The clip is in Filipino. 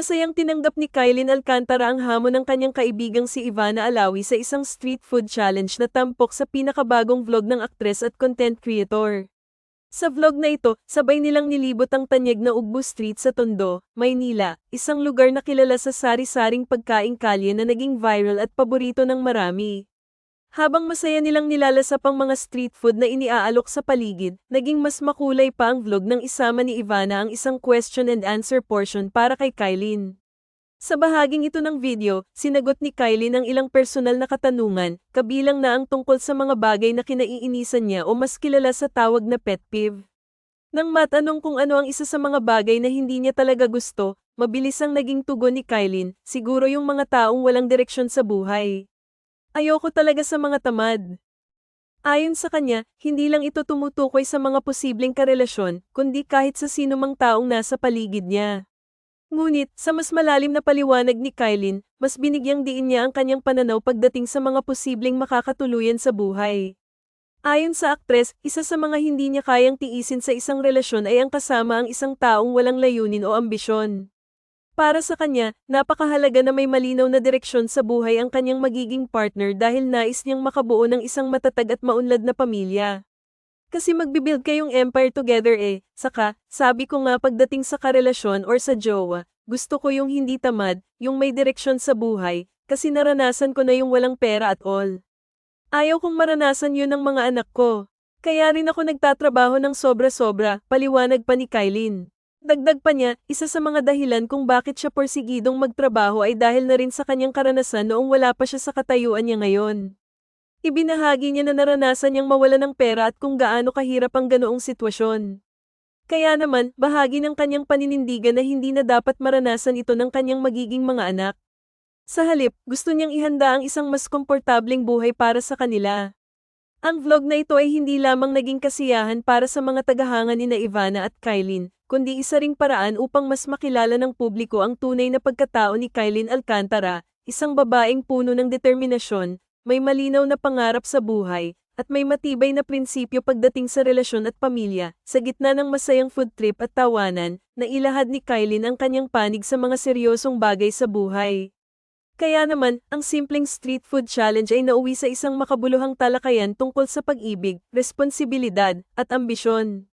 Masayang tinanggap ni Kylin Alcantara ang hamon ng kanyang kaibigang si Ivana Alawi sa isang street food challenge na tampok sa pinakabagong vlog ng aktres at content creator. Sa vlog na ito, sabay nilang nilibot ang tanyag na Ugbo Street sa Tondo, Maynila, isang lugar na kilala sa sari-saring pagkaing kalye na naging viral at paborito ng marami. Habang masaya nilang nilalasap ang mga street food na iniaalok sa paligid, naging mas makulay pa ang vlog nang isama ni Ivana ang isang question and answer portion para kay Kylin. Sa bahaging ito ng video, sinagot ni Kylie ng ilang personal na katanungan, kabilang na ang tungkol sa mga bagay na kinaiinisan niya o mas kilala sa tawag na pet peeve. Nang matanong kung ano ang isa sa mga bagay na hindi niya talaga gusto, mabilis ang naging tugon ni Kylie, siguro yung mga taong walang direksyon sa buhay. Ayoko talaga sa mga tamad. Ayon sa kanya, hindi lang ito tumutukoy sa mga posibleng karelasyon, kundi kahit sa sino mang taong nasa paligid niya. Ngunit, sa mas malalim na paliwanag ni Kylin, mas binigyang diin niya ang kanyang pananaw pagdating sa mga posibleng makakatuluyan sa buhay. Ayon sa aktres, isa sa mga hindi niya kayang tiisin sa isang relasyon ay ang kasama ang isang taong walang layunin o ambisyon. Para sa kanya, napakahalaga na may malinaw na direksyon sa buhay ang kanyang magiging partner dahil nais niyang makabuo ng isang matatag at maunlad na pamilya. Kasi magbibuild kayong empire together eh. Saka, sabi ko nga pagdating sa karelasyon or sa jowa, gusto ko yung hindi tamad, yung may direksyon sa buhay, kasi naranasan ko na yung walang pera at all. Ayaw kong maranasan yun ng mga anak ko. Kaya rin ako nagtatrabaho ng sobra-sobra, paliwanag pa ni Kylin. Dagdag pa niya, isa sa mga dahilan kung bakit siya porsigidong magtrabaho ay dahil na rin sa kanyang karanasan noong wala pa siya sa katayuan niya ngayon. Ibinahagi niya na naranasan niyang mawala ng pera at kung gaano kahirap ang ganoong sitwasyon. Kaya naman, bahagi ng kanyang paninindigan na hindi na dapat maranasan ito ng kanyang magiging mga anak. Sa halip, gusto niyang ihanda ang isang mas komportableng buhay para sa kanila. Ang vlog na ito ay hindi lamang naging kasiyahan para sa mga tagahanga ni na Ivana at Kylin, kundi isa ring paraan upang mas makilala ng publiko ang tunay na pagkatao ni Kylin Alcantara, isang babaeng puno ng determinasyon, may malinaw na pangarap sa buhay, at may matibay na prinsipyo pagdating sa relasyon at pamilya, sa gitna ng masayang food trip at tawanan, na ilahad ni Kylin ang kanyang panig sa mga seryosong bagay sa buhay. Kaya naman, ang simpleng street food challenge ay nauwi sa isang makabuluhang talakayan tungkol sa pag-ibig, responsibilidad, at ambisyon.